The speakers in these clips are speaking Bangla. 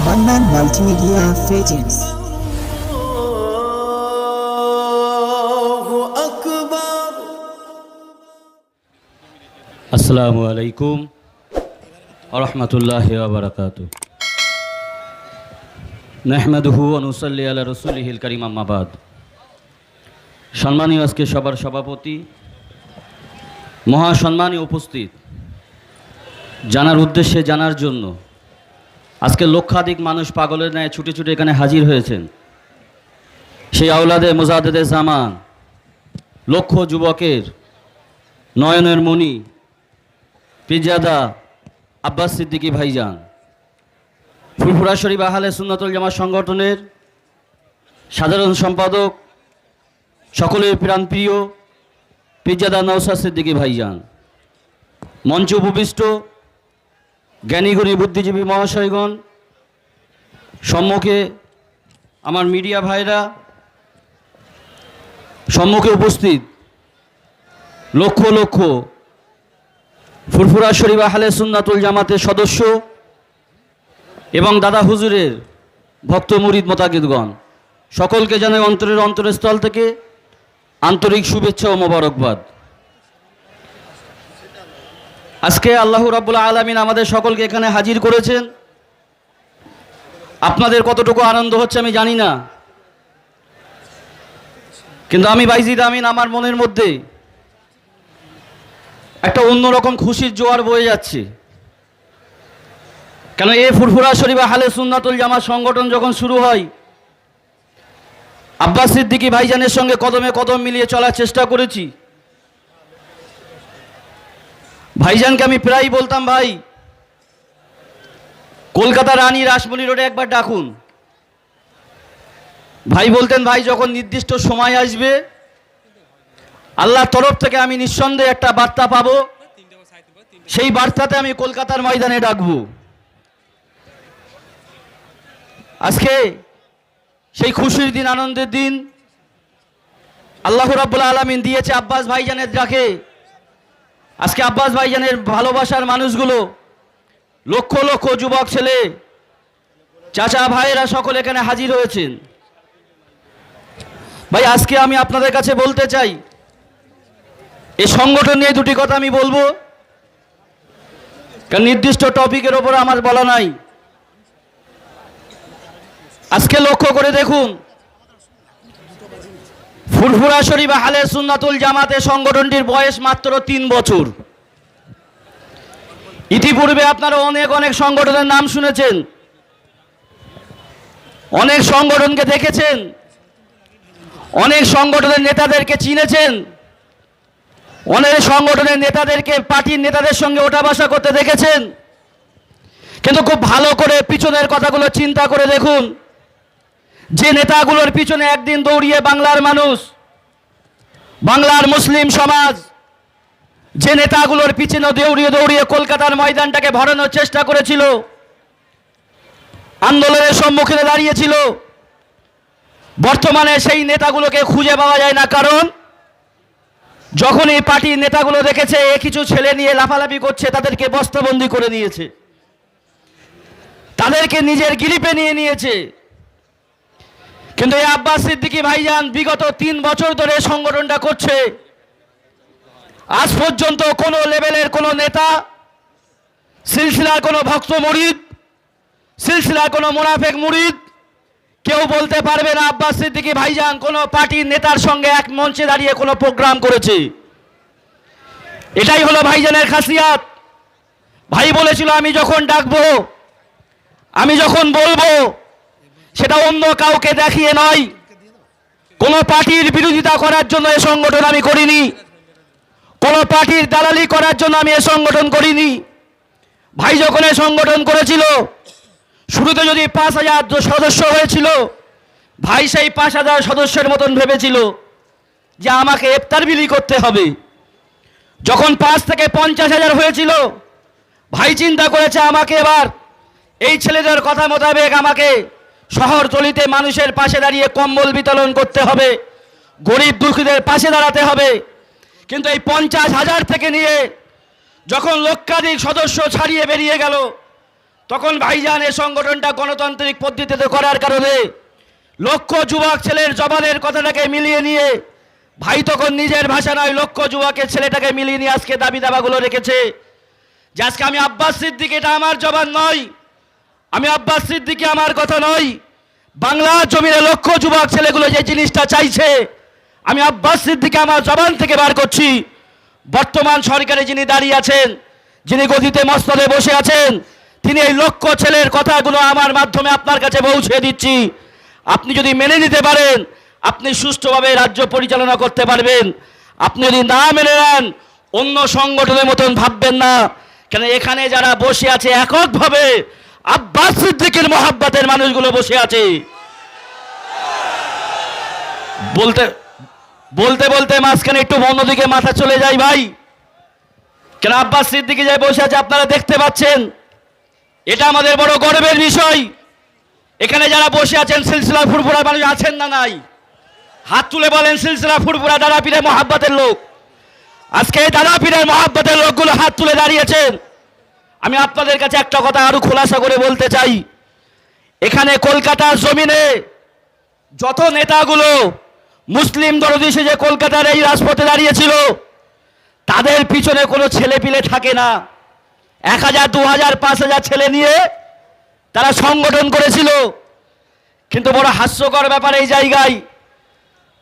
মান্নান মাল্টিমিডিয়া প্রেজেন্টস আসসালামু আলাইকুম আরহামতুল্লাহ বারকাত নেহমেদহু অনুসল্লি আল্লাহ রসুলহিল করিম আম্মাবাদ সম্মানীয় আজকে সবার সভাপতি মহাসম্মানীয় উপস্থিত জানার উদ্দেশ্যে জানার জন্য আজকে লক্ষাধিক মানুষ পাগলের ন্যায় ছুটে ছুটে এখানে হাজির হয়েছেন। সেই আওলাদে মোজাদেদের জামান, লক্ষ যুবকের নয়নের মণি পিজাদা আব্বাস সিদ্দিকী ভাইজান। ফুরফুরা শরীফ আহলে সুন্নাতুল জামা সংগঠনের সাধারণ সম্পাদক, সকলের প্রাণপ্রিয় পিজাদা নৌসা সিদ্দিকী ভাইজান। মঞ্চ উপবিষ্ট জ্ঞানীগুণী বুদ্ধিজীবী মহাশয়গণ, সম্মুখে আমার মিডিয়া ভাইরা, সম্মুখে উপস্থিত লক্ষ লক্ষ ফুরফুরা শরীফ আহলে সুন্নাতুল জামাতের সদস্য এবং দাদা হুজুরের ভক্ত মুরিদ মোতাকিদগণ, সকলকে জানাই অন্তরের অন্তরস্থল থেকে আন্তরিক শুভেচ্ছা ও মোবারকবাদ। আজকে আল্লাহ রাবুল্লাহ আলমিন আমাদের সকলকে এখানে হাজির করেছেন। আপনাদের কতটুকু আনন্দ হচ্ছে আমি জানি না। কিন্তু আমি বাইজিদ আমিন আমার মনের মধ্যে একটা অন্যরকম খুশির জোয়ার বয়ে যাচ্ছে। কেন এ ফুরফুরা শরীফা হালে সুন্নাতুল জামাত সংগঠন যখন শুরু হয়, আব্বাস সিদ্দিকী ভাইজানের সঙ্গে কদমে কদম মিলিয়ে চলার চেষ্টা করেছি। ভাইজানকে আমি প্রায় বলতাম, ভাই, কলকাতা রানী রাসমণি রোডে একবার ডাকুন। ভাই বলতেন, ভাই, যখন নির্দিষ্ট সময় আসবে, আল্লাহর তরফ থেকে আমি নিঃসন্দেহে একটা বার্তা পাবো। সেই বার্তাতে আমি কলকাতার ময়দানে ডাকবো। আজকে সেই খুশির দিন, আনন্দের দিন আল্লাহ রাব্বুল আলমিন দিয়েছে আব্বাস ভাইজানের ডাকে। আজকে আব্বাস ভাইজানের ভালোবাসার মানুষগুলো, লক্ষ লক্ষ যুবক ছেলে, চাচা ভাইয়েরা সকলে এখানে হাজির হয়েছেন। ভাই, আজকে আমি আপনাদের কাছে বলতে চাই এই সংগঠন নিয়ে দুটি কথা আমি বলব। কারণ নির্দিষ্ট টপিকের ওপর আমার বলা নাই। আজকে লক্ষ্য করে দেখুন ফুরফুরা শরীফ হালে সুন্নাতুল জামাতে সংগঠনটির বয়স মাত্র তিন বছর। ইতিপূর্বে আপনারা অনেক অনেক সংগঠনের নাম শুনেছেন। অনেক সংগঠনকে দেখেছেন। অনেক সংগঠনের নেতাদেরকে চিনেছেন। অনেক সংগঠনের নেতাদেরকে, পার্টির নেতাদের সঙ্গে ওঠা বসা করতে দেখেছেন। কিন্তু খুব ভালো করে পিছনের কথাগুলো চিন্তা করে দেখুন। যে নেতাগুলোর পিছনে একদিন দৌড়িয়ে বাংলার মানুষ, বাংলার মুসলিম সমাজ, যে নেতাগুলোর পিছনে দৌড়িয়ে দৌড়িয়ে কলকাতার ময়দানটাকে ভরানোর চেষ্টা করেছিল, আন্দোলনের সম্মুখীনে দাঁড়িয়েছিল, বর্তমানে সেই নেতাগুলোকে খুঁজে পাওয়া যায় না। কারণ যখন এই পার্টির নেতাগুলো দেখেছে এ কিছু ছেলে নিয়ে লাফালাফি করছে, তাদেরকে বস্তাবন্দি করে নিয়েছে। তাদেরকে নিজের গিরিপে নিয়ে নিয়েছে। কিন্তু এই আব্বাস সিদ্দিকী ভাইজান বিগত তিন বছর ধরে সংগঠনটা করছে। আজ পর্যন্ত কোনো লেভেলের কোনো নেতা, সিলসিলার কোনো ভক্ত মুরিদ, সিলসিলার কোনো মুনাফেক মুরিদ, কেউ বলতে পারবে না আব্বাস সিদ্দিকী ভাইজান কোনো পার্টির নেতার সঙ্গে এক মঞ্চে দাঁড়িয়ে কোনো প্রোগ্রাম করেছে। এটাই হলো ভাইজানের খাসিয়াত। ভাই বলেছিল, আমি যখন ডাকবো, আমি যখন বলব সেটা অন্য কাউকে দেখিয়ে নয়। কোনো পার্টির বিরোধিতা করার জন্য এ সংগঠন আমি করিনি। কোনো পার্টির দালালি করার জন্য আমি এ সংগঠন করিনি। ভাই যখন এ সংগঠন করেছিল, শুরুতে যদি পাঁচ হাজার সদস্য হয়েছিল, ভাই সেই পাঁচ হাজার সদস্যের মতন ভেবেছিল যে আমাকে ইফতার বিলি করতে হবে। যখন পাঁচ থেকে পঞ্চাশ হাজার হয়েছিল, ভাই চিন্তা করেছে আমাকে এবার এই ছেলেদের কথা মোতাবেক আমাকে শহরতলিতে মানুষের পাশে দাঁড়িয়ে কম্বল বিতরণ করতে হবে। গরিব দুঃখীদের পাশে দাঁড়াতে হবে। কিন্তু এই পঞ্চাশ হাজার থেকে নিয়ে যখন লক্ষাধিক সদস্য ছাড়িয়ে বেরিয়ে গেল, তখন ভাইজান এই সংগঠনটা গণতান্ত্রিক পদ্ধতিতে করার কারণে লক্ষ যুবক ছেলের জবানের কথাটাকে মিলিয়ে নিয়ে, ভাই তখন নিজের ভাষা নয়, লক্ষ যুবকের ছেলেটাকে মিলিয়ে নিয়ে আজকে দাবি দাবাগুলো রেখেছে যে আজকে আমি আব্বাস সিদ্দিক, এটা আমার জবান নয়। আমি আব্বাস সিদ্দিকি, আমার কথা নয়। বাংলা জমিনে লক্ষ যুবক ছেলেগুলো যে জিনিসটা চাইছে, আমি আব্বাস সিদ্দিকি আমার জবান থেকে বার করছি। বর্তমান সরকারে যিনি দাঁড়িয়ে আছেন, যিনি গদিতে মস্তলে বসে আছেন, তিনি এই লক্ষ ছেলের কথাগুলো আমার মাধ্যমে আপনার কাছে পৌঁছে দিচ্ছি। আপনি যদি মেনে নিতে পারেন, আপনি সুষ্ঠুভাবে রাজ্য পরিচালনা করতে পারবেন। আপনি যদি না মেনে নেন, অন্য সংগঠনের মতন ভাববেন না। কেন এখানে যারা বসে আছে, এককভাবে আব্বাস সিদ্দিকের মহাব্বাতের মানুষগুলো বসে আছে। বলতে বলতে বলতে মাঝখানে একটু অন্যদিকে মাথা চলে যায় ভাই। কেন আব্বাস সিদ্দিকি যে বসে আছে আপনারা দেখতে পাচ্ছেন? এটা আমাদের বড় গর্বের বিষয়। এখানে যারা বসে আছেন, সিলসিলা ফুরফুরা মানুষ আছেন না নাই? হাত তুলে বলেন, সিলসিলা ফুরফুরা দাদা পীরের মহাব্বাতের লোক। আজকে এই দাদা পীরের মহাব্বাতের লোকগুলো হাত তুলে দাঁড়িয়েছেন। আমি আপনাদের কাছে একটা কথা আরও খোলাসা করে বলতে চাই। এখানে কলকাতার জমিনে যত নেতাগুলো মুসলিম দরদি যে কলকাতার এই রাজপথে দাঁড়িয়েছিল, তাদের পিছনে কোনো ছেলে পিলে থাকে না। এক হাজার, দু হাজার, পাঁচ হাজার ছেলে নিয়ে তারা সংগঠন করেছিল। কিন্তু বড় হাস্যকর ব্যাপার এই জায়গায়,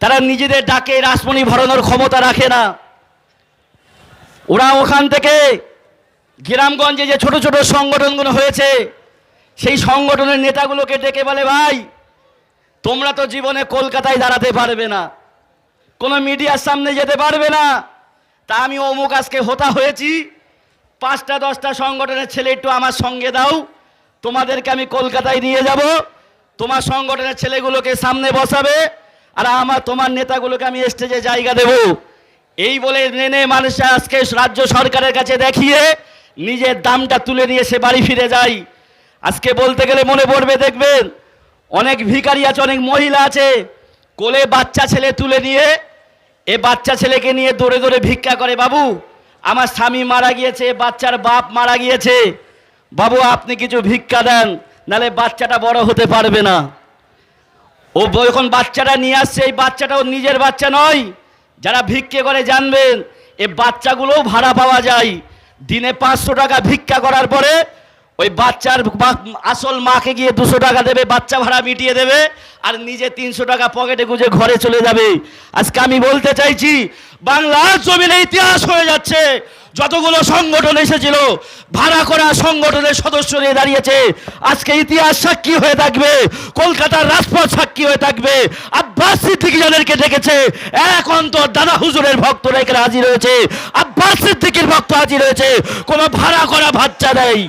তারা নিজেদের ডাকে রাসমণি ভরানোর ক্ষমতা রাখে না। ওরা ওখান থেকে গ্রামগঞ্জে যে ছোট ছোট সংগঠনগুলো হয়েছে, সেই সংগঠনের নেতাগুলোকে ডেকে বলে, ভাই, তোমরা তো জীবনে কলকাতায় দাঁড়াতে পারবে না, কোনো মিডিয়ার সামনে যেতে পারবে না। তা আমি অমুক আজকে হতা হয়েছি, পাঁচটা, দশটা সংগঠনের ছেলে একটু আমার সঙ্গে দাও, তোমাদেরকে আমি কলকাতায় নিয়ে যাব, তোমার সংগঠনের ছেলেগুলোকে সামনে বসাবে, আর আমার, তোমার নেতাগুলোকে আমি স্টেজে জায়গা দেব। এই বলে নেনে মানুষ আজকে রাজ্য সরকারের কাছে দেখিয়ে নিজের দামটা তুলে নিয়ে সে বাড়ি ফিরে যায়। আজকে বলতে গেলে মনে পড়বে, দেখবেন, অনেক ভিখারি আছে, অনেক মহিলা আছে, কোলে বাচ্চা ছেলে তুলে নিয়ে, এ বাচ্চা ছেলেকে নিয়ে দৌড়ে দৌড়ে ভিক্ষা করে, বাবু, আমার স্বামী মারা গিয়েছে বাচ্চার বাপ মারা গিয়েছে। বাবু, আপনি কিছু ভিক্ষা দেন, নালে বাচ্চাটা বড় হতে পারবে না। ও যখন বাচ্চাটা নিয়ে আসছে, এই বাচ্চাটা ওর নিজের বাচ্চা নয়, যারা ভিক্ষে করে জানবেন, এ বাচ্চাগুলোও ভাড়া পাওয়া যায়। দিনে পাঁচশো টাকা ভিক্ষা করার পরে ওই বাচ্চার আসল মাকে গিয়ে দুশো টাকা দেবে, বাচ্চা ভাড়া মিটিয়ে দেবে, আর নিজে তিনশো টাকা পকেটে গুঁজে ঘরে চলে যাবে। আজকে আমি বলতে চাইছি, বাংলার জমিনে ইতিহাস হয়ে যাচ্ছে। যতগুলো সংগঠন এসেছিল, ভাড়া করা সংগঠনের সদস্য নিয়ে দাঁড়িয়েছে। আজকে ইতিহাস সাক্ষী হয়ে থাকবে, কলকাতার রাজপথ সাক্ষী হয়ে থাকবে। আব্বাস সিদ্দিকি ডেকেছে, এক অন্তর দাদা হুজুরের ভক্তরা এখানে হাজির হয়েছে। আব্বাস সিদ্দিকির ভক্ত হাজির হয়েছে, কোনো ভাড়া করা বাচ্চা নেই।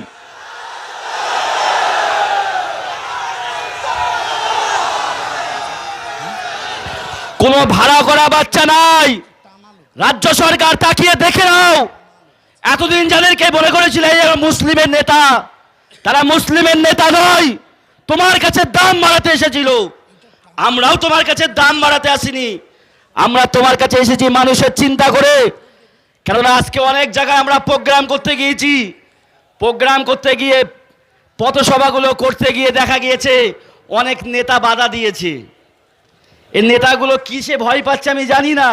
কোনো ভাড়া করা বাচ্চা নাই। রাজ্য সরকার তাকিয়ে দেখে নাও। এতদিন যাদেরকে মনে করেছিল মুসলিমের নেতা, তারা মুসলিমের নেতা নয়, তোমার কাছে দাম বাড়াতে এসেছিল। আমরাও তোমার কাছে দাম বাড়াতে আসিনি। আমরা তোমার কাছে এসেছি মানুষের চিন্তা করে। কেননা আজকে অনেক জায়গায় আমরা প্রোগ্রাম করতে গিয়েছি। প্রোগ্রাম করতে গিয়ে পথসভাগুলো করতে গিয়ে দেখা গিয়েছে, অনেক নেতা বাধা দিয়েছে। এই নেতাগুলো কিসে ভয় পাচ্ছে আমি জানি না।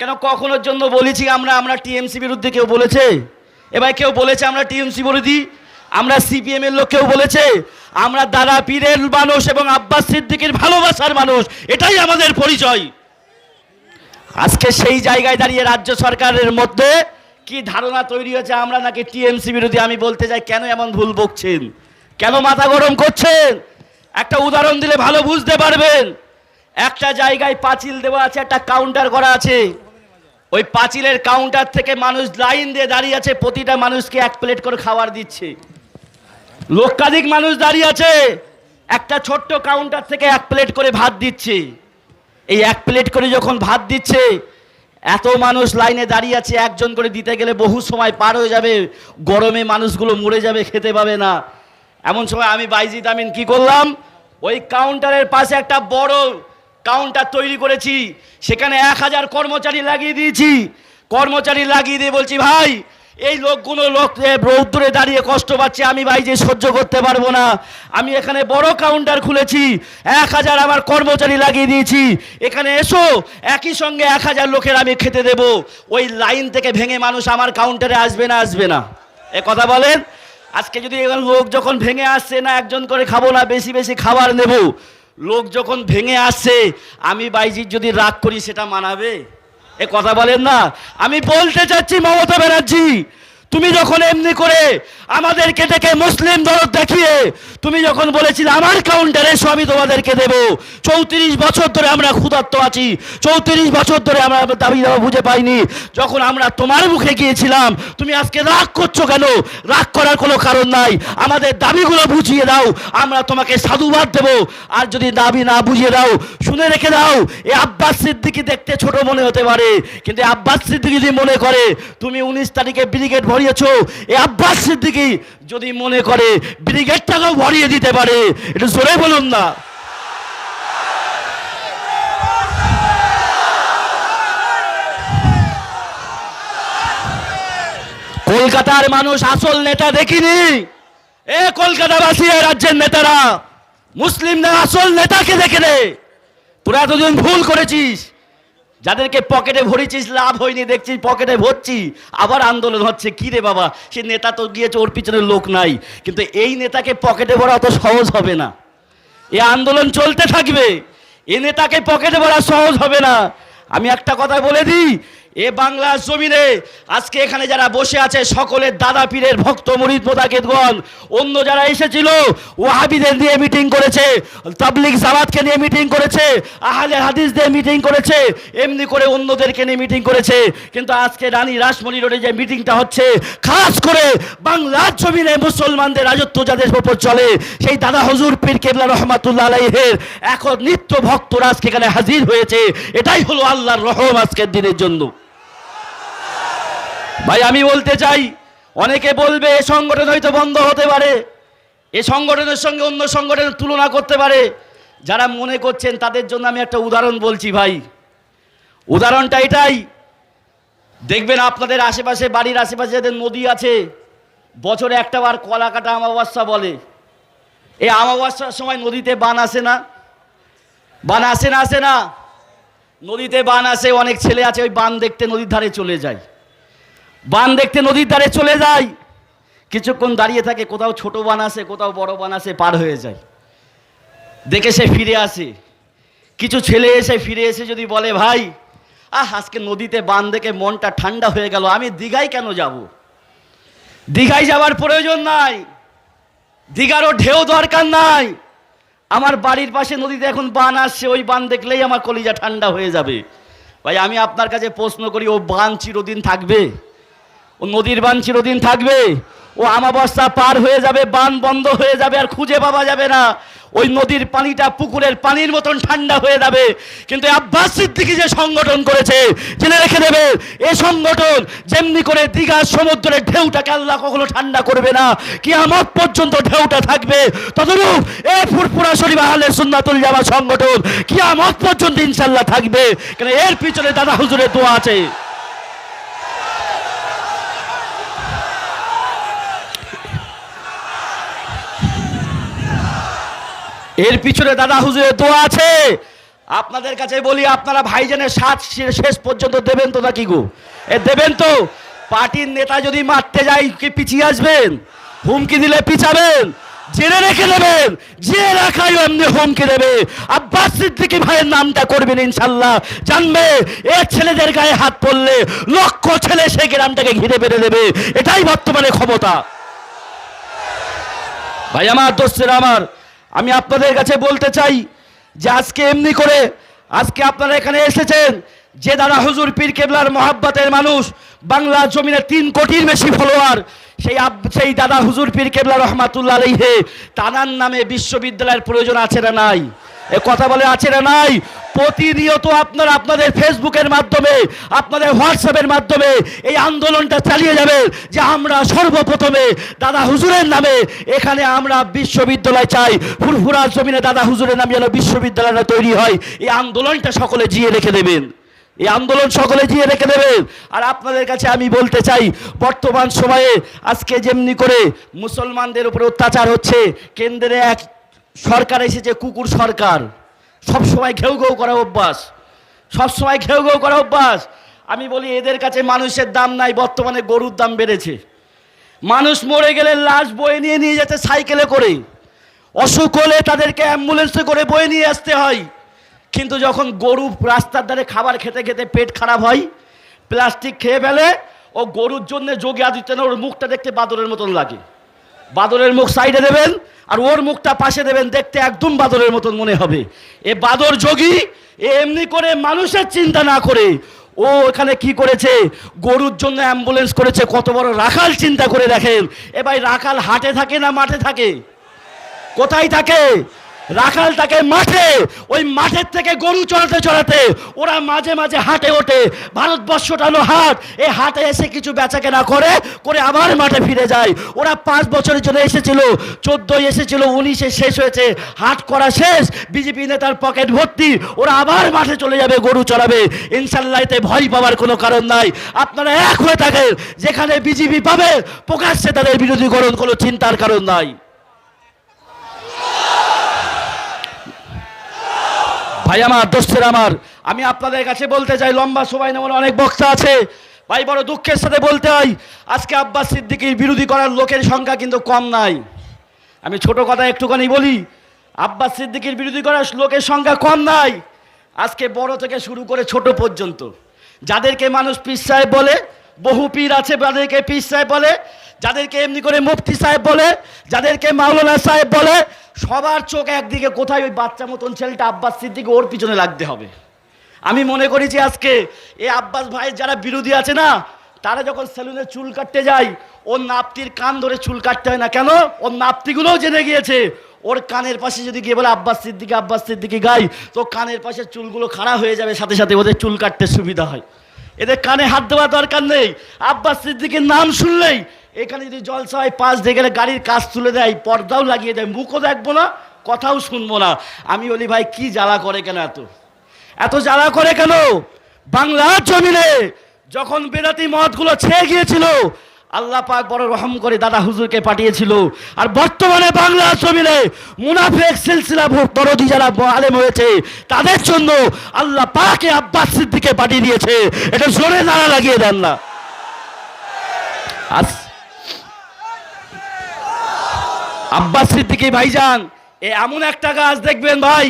কেন কখনোর জন্য বলেছি আমরা আমরা টিএমসি বিরুদ্ধে কেউ বলেছে? এবার কেউ বলেছে আমরা টিএমসি বিরোধী? আমরা সিপিএম এর লোক কেউ বলেছে? আমরা দাদা পীরের মানুষ এবং আব্বাস সিদ্দিকের ভালোবাসার মানুষ, এটাই আমাদের পরিচয়। আজকে সেই জায়গায় দাঁড়িয়ে রাজ্য সরকারের মধ্যে কি ধারণা তৈরি হয়েছে আমরা নাকি টিএমসি বিরোধী? আমি বলতে চাই, কেন এমন ভুল বকছেন? কেন মাথা গরম করছেন? একটা উদাহরণ দিলে ভালো বুঝতে পারবেন। একটা জায়গায় পাঁচিল দেওয়া আছে, একটা কাউন্টার করা আছে। ওই পাঁচিলের কাউন্টার থেকে মানুষ লাইন দিয়ে দাঁড়িয়ে আছে, প্রতিটা মানুষকে এক প্লেট করে খাবার দিচ্ছে। লক্ষাধিক মানুষ দাঁড়িয়ে আছে, একটা ছোট্ট কাউন্টার থেকে এক প্লেট করে ভাত দিচ্ছে। এই এক প্লেট করে যখন ভাত দিচ্ছে, এত মানুষ লাইনে দাঁড়িয়ে আছে, একজন করে দিতে গেলে বহু সময় পার হয়ে যাবে, গরমে মানুষগুলো মরে যাবে, খেতে পাবে না। এমন সময় আমি বাইজিদ আমিন কি করলাম? ওই কাউন্টারের পাশে একটা বড় কাউন্টার তৈরি করেছি, সেখানে এক হাজার কর্মচারী লাগিয়ে দিয়েছি। কর্মচারী লাগিয়ে দিয়ে বলছি, ভাই, এই লোকগুলো লোক রৌদ্রে দাঁড়িয়ে কষ্ট পাচ্ছে, আমি ভাই যে সহ্য করতে পারব না। আমি এখানে বড় কাউন্টার খুলেছি, এক হাজার আমার কর্মচারী লাগিয়ে দিয়েছি। এখানে এসো, একই সঙ্গে এক হাজার লোকের আমি খেতে দেব। ওই লাইন থেকে ভেঙে মানুষ আমার কাউন্টারে আসবে না আসবে না। এ কথা বলেন? আজকে যদি লোক যখন ভেঙে আসছে না, একজন করে খাব না, বেশি বেশি খাবার নেব। লোক যখন ভেঙে আসছে আমি বাইজির যদি রাগ করি সেটা মানাবে? এ কথা বলেন না। আমি বলতে চাচ্ছি মমতা ব্যানার্জি তুমি যখন এমনি করে আমাদেরকে ডেকে মুসলিম দরদ দেখিয়ে, তুমি যখন বলেছিলে, আমার কাউন্টারে আমি তোমাদেরকে দেব। চৌত্রিশ বছর ধরে আমরা ক্ষুধার্ত আছি। চৌত্রিশ বছর ধরে আমরা দাবি দাবা বুঝে পাইনি। যখন আমরা তোমার মুখে গিয়েছিলাম, তুমি আজকে রাগ করছ কেন? রাগ করার কোনো কারণ নাই। আমাদের দাবিগুলো বুঝিয়ে দাও। আমরা তোমাকে সাধুবাদ দেব। আর যদি দাবি না বুঝিয়ে দাও, শুনে রেখে দাও, এ আব্বাস সিদ্দিকি দেখতে ছোট মনে হতে পারে। কিন্তু আব্বাস সিদ্দিকি যদি মনে করে, তুমি উনিশ তারিখে ব্রিগেড ভরিয়েছো এ আব্বাস সিদ্দিকি যদি মনে করে ব্রিগেডটাকেও ভরিয়ে দিতে পারে একটু জোরে বলুন না। কলকাতার মানুষ আসল নেতা দেখিনি। এ কলকাতাবাসী রাজ্যের নেতারা মুসলিমদের আসল নেতাকে দেখে নে। তোরা এতদিন ভুল করেছিস। যাদেরকে পকেটে ভরেছিস, লাভ হয়নি, দেখছিস, পকেটে ভরছি। আবার আন্দোলন হচ্ছে, কি রে বাবা? সে নেতা তো গিয়েছে, ওর পিছনে লোক নাই। কিন্তু এই নেতাকে পকেটে ভরা অত সহজ হবে না। এ আন্দোলন চলতে থাকবে। এ নেতাকে পকেটে ভরা সহজ হবে না। আমি একটা কথা বলে দিই এ বাংলার জমিনে আজকে এখানে যারা বসে আছে, সকলের দাদা পীরের ভক্ত মরিদ মোদাকেতগণ, অন্য যারা এসেছিল, ওয়াহাবিদের দিয়ে মিটিং করেছে তাবলিক জামাতকে নিয়ে মিটিং করেছে, আহলে হাদিস দিয়ে মিটিং করেছে, এমনি করে অন্যদেরকে নিয়ে মিটিং করেছে। কিন্তু আজকে রানী রাসমণি রোডে যে মিটিংটা হচ্ছে, খাস করে বাংলার জমিনে মুসলমানদের রাজত্ব যাদের ওপর চলে, সেই দাদা হজুর পীর কেবলা রহমাতুল্লাহ আলাইহের এখন নিত্য ভক্তরা আজকে এখানে হাজির হয়েছে। এটাই হলো আল্লাহর রহম আজকের দিনের জন্য। ভাই, আমি বলতে চাই, অনেকে বলবে এ সংগঠন হয়তো বন্ধ হতে পারে, এ সংগঠনের সঙ্গে অন্য সংগঠনের তুলনা করতে পারে। যারা মনে করছেন তাদের জন্য আমি একটা উদাহরণ বলছি ভাই। উদাহরণটা এটাই, দেখবেন আপনাদের আশেপাশে, বাড়ির আশেপাশে যাদের নদী আছে, বছরে একটা বার কলা কাটা অমাবস্যা বলে। এই অমাবস্যার সময় নদীতে বান আসে না, বান আসে না আসে না। নদীতে বান আসে, অনেক ছেলে আছে, ওই বান দেখতে নদীর ধারে চলে যায়। বান দেখতে নদীর ধারে চলে যায়। কিছুক্ষণ দাঁড়িয়ে থাকে, কোথাও ছোট বান আসে, কোথাও বড় বান আসে, পার হয়ে যায়। দেখে সে ফিরে আসে। কিছু ছেলে এসে ফিরে এসে যদি বলে, ভাই, আহ, আজকে নদীতে বান দেখে মনটা ঠান্ডা হয়ে গেল, আমি দীঘায় কেন যাব? দীঘায় যাওয়ার প্রয়োজন নাই। দীঘারও ঢেউ দরকার নাই। আমার বাড়ির পাশে নদীতে এখন বান আসছে, ওই বান দেখলেই আমার কলিজা ঠান্ডা হয়ে যাবে। ভাই, আমি আপনার কাছে প্রশ্ন করি, ও বান চিরদিন থাকবে? ও নদীর বান চিরদিন থাকবে। ও আমাবস্যা পার হয়ে যাবে, বান বন্ধ হয়ে যাবে, আর খুঁজে পাওয়া যাবে না। ওই নদীর পানিটা পুকুরের পানির মতন ঠান্ডা হয়ে যাবে। কিন্তু আব্বাস সিদ্দিকি যে সংগঠন করেছে, জেনে রেখে দেবে, এ সংগঠন যেমনি করে দীঘার সমুদ্রের ঢেউটাকে আল্লাহ কখনো ঠান্ডা করবে না কি আমার পর্যন্ত ঢেউটা থাকবে। তদরূপ এ ফুরফুরা শরীফ আহলে সুন্নাতুল জামা সংগঠন কি আমার পর্যন্ত ইনশাল্লাহ থাকবে। কেন এর পিছনে দাদা হুজুরের দোয়া আছে। এর পিছনে দাদা হুজুরের দোয়া আছে। আপনাদের কাছে বলি, আপনারা ভাইজানের শে- শেষ পর্যন্ত দেবেন তো নাকি গো? এ, দেবেন তো। পার্টির নেতা যদি মারতে যায়, কি পিছিয়ে আসবেন? হুমকি দিলে পিছাবেন। জেনে রেখে দেবেন। যে রাখাই এমনি হুমকি দেবে। আব্বাস সিদ্দিকি ভাইয়ের নামটা করবেন ইনশাল্লাহ। জানবে, এ ছেলেদের গায়ে হাত পড়লে লক্ষ ছেলে সেই গ্রামটাকে ঘিরে বেড়ে দেবে। এটাই বর্তমানে ক্ষমতা। ভাই, আমার দোস্তের আমার। আমি আপনাদের কাছে বলতে চাই যে আজকে এমনি করে আজকে আপনারা এখানে এসেছেন, যে দাদা হুজুর পীর কেবলার মহাব্বাতের মানুষ বাংলা জমিনে তিন কোটির বেশি ফলোয়ার সেই সেই দাদা হুজুর পীর কেবলা রহমাতুল্লাহ আলহে তানার নামে বিশ্ববিদ্যালয়ের প্রয়োজন আছে না নাই? এ কথা বলে আছে না নাই? প্রতিনিয়ত আপনারা আপনাদের ফেসবুকের মাধ্যমে, আপনাদের হোয়াটসঅ্যাপের মাধ্যমে এই আন্দোলনটা চালিয়ে যাবেন যে আমরা সর্বপ্রথমে দাদা হুজুরের নামে, এখানে আমরা বিশ্ববিদ্যালয় চাই। ফুরফুরা জমিনে দাদা হুজুরের নামে যেন বিশ্ববিদ্যালয়টা তৈরি হয়। এই আন্দোলনটা সকলে জিয়ে রেখে দেবেন। এই আন্দোলন সকলে জিয়ে রেখে দেবে আর আপনাদের কাছে আমি বলতে চাই, বর্তমান সময়ে আজকে যেমনি করে মুসলমানদের উপরে অত্যাচার হচ্ছে, কেন্দ্রে এক সরকার এসেছে, কুকুর সরকার। সব সময় ঘেউ ঘেউ করা অভ্যাস। সব সময় ঘেউ ঘেউ করা অভ্যাস। আমি বলি, এদের কাছে মানুষের দাম নাই, বর্তমানে গরুর দাম বেড়েছে। মানুষ মরে গেলে লাশ বয়ে নিয়ে নিয়ে যেতে সাইকেলে করে। অসুখ হলে তাদেরকে অ্যাম্বুলেন্সে করে বয়ে নিয়ে আসতে হয়। কিন্তু যখন গরু রাস্তার ধারে খাবার খেতে খেতে পেট খারাপ হয়, প্লাস্টিক খেয়ে ফেলে ও গরুর জন্য যোগী আদিত্যনাথ ওর মুখটা দেখতে বাদরের মতন লাগে। বাদরের মুখ সাইডে দেবেন আর ওর মুখটা পাশে দেবেন, দেখতে একদম বাদরের মতন মনে হবে। এ বাদর যোগী এমনি করে মানুষের চিন্তা না করে। ও এখানে কি করেছে? গরুর জন্য অ্যাম্বুলেন্স করেছে, কত বড় রাখাল চিন্তা করে দেখেন। এ ভাই, রাখাল হাটে থাকে না মাঠে থাকে? কোথায় থাকে? রাখাল থাকে মাঠে, ওই মাঠের থেকে গরু চড়াতে চড়াতে ওরা মাঝে মাঝে হাটে ওঠে। ভারতবর্ষটা হলো হাট। এই হাটে এসে কিছু বেচা কেনা করে করে আবার মাঠে ফিরে যায়। ওরা পাঁচ বছরের জন্য এসেছিল, চোদ্দোই এসেছিল, উনিশে শেষ হয়েছে। হাট করা শেষ, বিজেপি নেতার পকেট ভর্তি, ওরা আবার মাঠে চলে যাবে, গরু চড়াবে। ইনশাল্লাহ এতে ভয় পাওয়ার কোনো কারণ নাই। আপনারা এক হয়ে থাকেন, যেখানে বিজেপি পাবে, প্রকাশ্যে তাদের বিরোধীকরণ কোনো চিন্তার কারণ নাই। ভাই আমার, দোস্তের আমার, আমি আপনাদের কাছে বলতে চাই, লম্বা সময় নেওয়ার অনেক বক্তা আছে। ভাই, বড় দুঃখের সাথে বলতে হয়, আজকে আব্বাস সিদ্দিকির বিরোধী করার লোকের সংখ্যা কিন্তু কম নাই। আমি ছোট কথা একটুখানি বলি, আব্বাস সিদ্দিকির বিরোধী করার লোকের সংখ্যা কম নাই। আজকে বড় থেকে শুরু করে ছোট পর্যন্ত। যাদেরকে মানুষ পীর সাহেব বলে, বহু পীর আছে, যাদেরকে পীর সাহেব বলে যাদেরকে এমনি করে মুফতি সাহেব বলে, যাদেরকে মাওলানা সাহেব বলে, সবার চোখ একদিকে কোথায় ওই বাচ্চা মতন ছেলেটা আব্বাস সিদ্দিকে, ওর পিছনে লাগতে হবে। আমি মনে করেছি আজকে এ আব্বাস ভাইয়ের যারা বিরোধী আছে না, তারা যখন সেলুনে চুল কাটতে যায়, ওর নাপতির কান ধরে চুল কাটতে হয় না কেন? ওর নাপতিগুলোও জেনে গিয়েছে, ওর কানের পাশে যদি গিয়ে বলে, আব্বাস সিদ্দিকি আব্বাস সিদ্দিকি, গাই তো কানের পাশে চুলগুলো খাড়া হয়ে যাবে, সাথে সাথে ওদের চুল কাটতে সুবিধা হয়। এদের কানে হাত দেওয়ার দরকার নেই। আব্বাস সিদ্দিকির নাম শুনলেই এখানে যদি জলসা হয় পাশ দিয়ে গেলে গাড়ির কাজ তুলে দেয়, পর্দাও লাগিয়ে দেয়, মুখও দেখব না, কথাও শুনব না। আমি বলি, ভাই, কি জ্বালা করে কেন এত? এত জ্বালা করে কেন? বাংলার জমিনে যখন বেদাতি মতগুলো ছেয়ে গিয়েছিল, আল্লাহ পাক বড় রহম করে দাদা হুজুরকে পাঠিয়েছিল। আর বর্তমানে বাংলার জমিনে মুনাফেক সিলসিলা দরদি যারা আলেম হয়েছে, তাদের জন্য আল্লাহ পাকে আব্বাস সিদ্দিকে পাঠিয়ে দিয়েছে। এটা জোরে নাড়া লাগিয়ে দেন না। আস আব্বাস সিদ্দিকি ভাইজান, এ এমন একটা গাছ দেখবেন ভাই,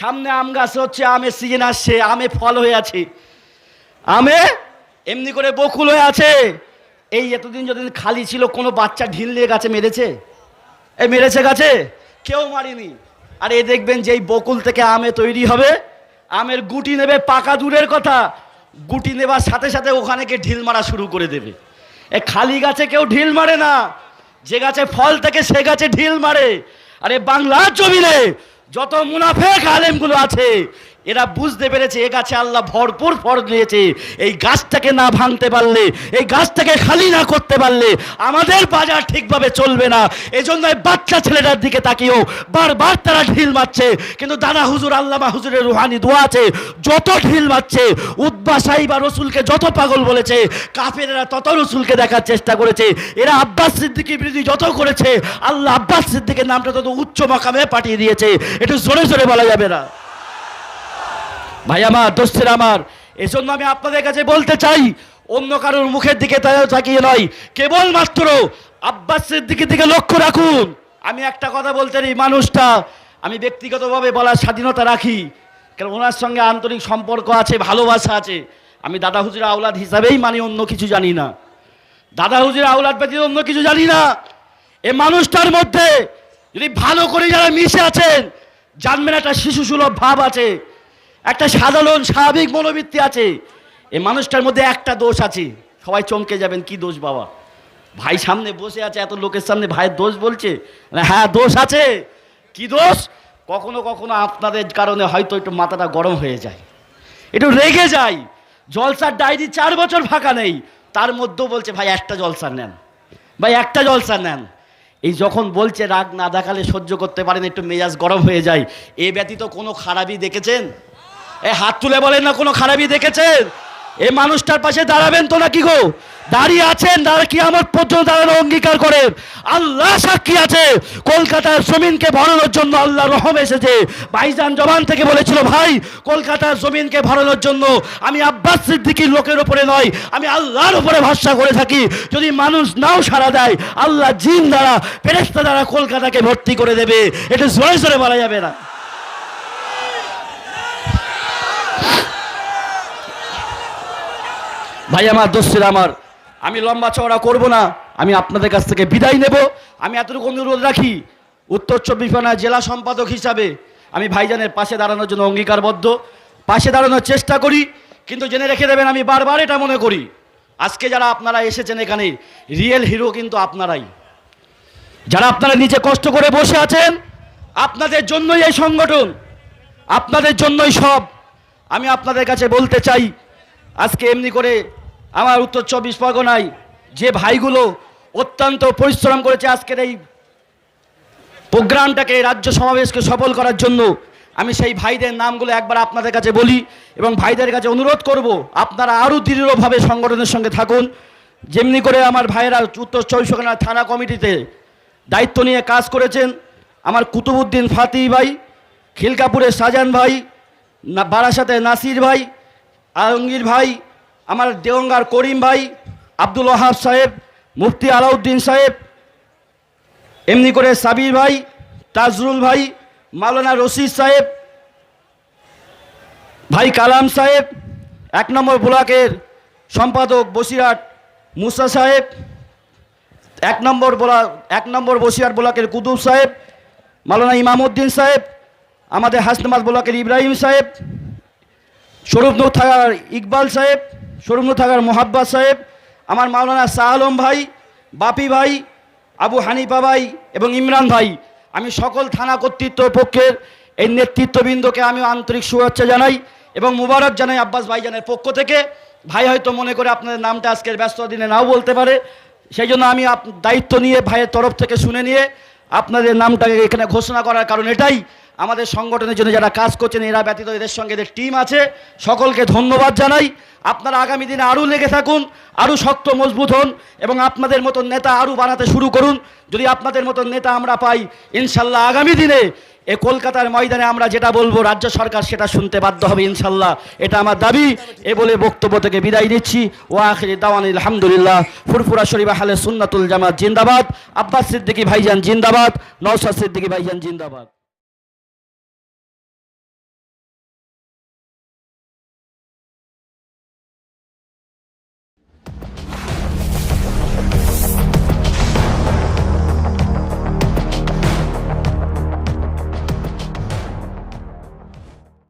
সামনে আম গাছ হচ্ছে আমের সিজন আসছে, আমে ফল হয়ে আছে। আমে এমনি করে বকুল হয়ে আছে। এই এতদিন যতদিন খালি ছিল, কোনো বাচ্চা ঢিল দিয়ে গাছে মেরেছে? এ মেরেছে গাছে? কেউ মারিনি। আর এ দেখবেন যেই বকুল থেকে আমে তৈরি হবে, আমের গুটি নেবে পাকা দূরের কথা, গুটি নেবার সাথে সাথে ওখানে ঢিল মারা শুরু করে দেবে। এ খালি গাছে কেউ ঢিল মারে না। যে গাছে ফল থাকে, সে গাছে ঢিল মারে। আরে বাংলার জমিনে যত মুনাফেক আলেমগুলো আছে এরা বুঝতে পেরেছে এ গাছে আল্লাহ ভরপুর ফল দিয়েছে। এই গাছটাকে না ভাঙতে পারলে, এই গাছটাকে খালি না করতে পারলে আমাদের বাজার ঠিকভাবে চলবে না। এজন্য এই বাচ্চা ছেলেটার দিকে তাকিয়েও বারবার তারা ঢিল মারছে। কিন্তু দাদা হুজুর, আল্লামা হুজুরের রুহানি দোয়া আছে, যত ঢিল মারছে উদ্বা সাহিবা রসুলকে যত পাগল বলেছে, কাফেরেরা তত রসুলকে দেখার চেষ্টা করেছে। এরা আব্বাস সিদ্দিকি বিরোধী যত করেছে, আল্লাহ আব্বাস সিদ্দিকের নামটা তত উচ্চ মাকামে পাঠিয়ে দিয়েছে। একটু জোরে জোরে বলা যাবে না। ভাই আমার, দোস্তের আমার, এজন্য আমি আপনাদের কাছে বলতে চাই, অন্য কারোর মুখের দিকে তাকিয়ে নয়, কেবলমাত্র আব্বাসের দিকে দিকে লক্ষ্য রাখুন। আমি একটা কথা বলতে এই মানুষটা, আমি ব্যক্তিগতভাবে বলার স্বাধীনতা রাখি, কারণ ওনার সঙ্গে আন্তরিক সম্পর্ক আছে, ভালোবাসা আছে। আমি দাদা হুজুর আওলাদ হিসাবেই মানে অন্য কিছু জানি না। দাদা হুজুর আওলাদ ব্যতীত অন্য কিছু জানি না। এ মানুষটার মধ্যে যদি ভালো করে যারা মিশে আছেন, জানবেন একটা শিশু সুলভ ভাব আছে। একটা সাধারণ স্বাভাবিক মনোবৃত্তি আছে। এই মানুষটার মধ্যে একটা দোষ আছে। সবাই চমকে যাবেন, কি দোষ বাবা? ভাই সামনে বসে আছে, এত লোকের সামনে ভাইয়ের দোষ বলছে? হ্যাঁ দোষ আছে। কি দোষ? কখনো কখনো আপনাদের কারণে হয়তো একটু মাথাটা গরম হয়ে যায়। একটু রেগে যায়। জলসার ডায়েরি চার বছর ফাঁকা নেই। তার মধ্যেও বলছে, ভাই, একটা জলসার নেন। ভাই, একটা জলসার নেন। এই যখন বলছে, রাগ না দেখালে সহ্য করতে পারেন, একটু মেজাজ গরম হয়ে যায়। এ ব্যতীত কোনো খারাপই দেখেছেন? এ হাত তুলে বলেন না কোনো খারাপই দেখেছেন? এই মানুষটার পাশে দাঁড়াবেন তো নাকি গো? দাঁড়িয়ে আছেন, দাঁড়া কি আমার পর্যন্ত দাঁড়ানো অঙ্গীকার করেন। আল্লাহ সাক্ষী আছে। কলকাতার জমিনকে ভরানোর জন্য আল্লাহ রহম এসেছে। ভাইজান জবান থেকে বলেছিল, ভাই, কলকাতার জমিনকে ভরানোর জন্য আমি আব্বাস সিদ্দিকির লোকের উপরে নয়, আমি আল্লাহর উপরে ভরসা করে থাকি। যদি মানুষ নাও সাড়া দেয়, আল্লাহ জিন দ্বারা ফেরেস্তা দ্বারা কলকাতাকে ভর্তি করে দেবে। এটা জোরে জোরে বলা যাবে না। ভাই, আমার দোস্তের আমার। আমি লম্বা চওড়া করব না, আমি আপনাদের কাছ থেকে বিদায় নেব। আমি এতটুকু অনুরোধ রাখি, উত্তর চব্বিশ পরগনা জেলা সম্পাদক হিসাবে আমি ভাইজানের পাশে দাঁড়ানোর জন্য অঙ্গীকারবদ্ধ। পাশে দাঁড়ানোর চেষ্টা করি, কিন্তু জেনে রেখে দেবেন, আমি বারবার এটা মনে করি। আজকে যারা আপনারা এসেছেন এখানে, রিয়েল হিরো কিন্তু আপনারাই। যারা আপনারা নিচে কষ্ট করে বসে আছেন, আপনাদের জন্যই এই সংগঠন, আপনাদের জন্যই সব। আমি আপনাদের কাছে বলতে চাই আজকে এমনি করে আমার উত্তর চব্বিশ পরগনায় যে ভাইগুলো অত্যন্ত পরিশ্রম করেছে আজকের এই প্রোগ্রামটাকে রাজ্য সমাবেশকে সফল করার জন্য, আমি সেই ভাইদের নামগুলো একবার আপনাদের কাছে বলি এবং ভাইদের কাছে অনুরোধ করব, আপনারা আরও দৃঢ়ভাবে সংগঠনের সঙ্গে থাকুন। যেমনি করে আমার ভাইয়েরা উত্তর চব্বিশ পরগনা থানা কমিটিতে দায়িত্ব নিয়ে কাজ করেছেন, আমার কুতুবুদ্দিন ফাতি ভাই, খিলকাপুরের শাহজাহান ভাই বারাসাতে নাসির ভাই আলমগীর ভাই, আমার দেওঙ্গার করিম ভাই, আব্দুল ওহাব সাহেব, মুফতি আলাউদ্দিন সাহেব, এমনি করে সাবির ভাই, তাজরুল ভাই, মাওলানা রশিদ সাহেব, ভাই কালাম সাহেব, এক নম্বর ব্লকের সম্পাদক বসিরহাট মুসা সাহেব, এক নম্বর বলা, এক নম্বর বসিরহাট ব্লকের কুতুব সাহেব, মাওলানা ইমামউদ্দিন সাহেব, আমাদের হাসনাবাদ ব্লকের ইব্রাহিম সাহেব স্বরূপনগর থাকার ইকবাল সাহেব স্বরূপনগর থাকার মোহাব্বাত সাহেব, আমার মাওলানা শাহ আলম ভাই, বাপি ভাই, আবু হানিফা ভাই এবং ইমরান ভাই। আমি সকল থানা কর্তৃত্ব পক্ষের এই নেতৃত্ববৃন্দকে আমি আন্তরিক শুভেচ্ছা জানাই এবং মুবারক জানাই আব্বাস ভাইজানের পক্ষ থেকে। ভাই হয়তো মনে করে আপনাদের নামটা আজকের ব্যস্ত দিনে নাও বলতে পারে। সেই জন্য আমি দায়িত্ব নিয়ে ভাইয়ের তরফ থেকে শুনে নিয়ে আপনাদের নামটাকে এখানে ঘোষণা করার কারণ এটাই। আমাদের সংগঠনের জন্য যারা কাজ করছেন, এরা ব্যতীত এদের সঙ্গে এদের টিম আছে। সকলকে ধন্যবাদ জানাই। আপনারা আগামী দিনে আরও লেগে থাকুন, আরও শক্ত, মজবুত হন এবং আপনাদের মতন নেতা আরও বানাতে শুরু করুন। যদি আপনাদের মতন নেতা আমরা পাই, ইনশাল্লাহ আগামী দিনে এ কলকাতার ময়দানে আমরা যেটা বলব, রাজ্য সরকার সেটা শুনতে বাধ্য হবে ইনশাল্লাহ। এটা আমার দাবি, এ বলে বক্তব্য থেকে বিদায় নিচ্ছি। ও দাওয়ান, আলহামদুলিল্লাহ। ফুরফুরা শরীফ হালে সুন্নাতুল জামাত, জিন্দাবাদ। আব্বাস সিদ্দিকী ভাইজান, জিন্দাবাদ। নওসাদ সিদ্দিকী ভাইজান, জিন্দাবাদ।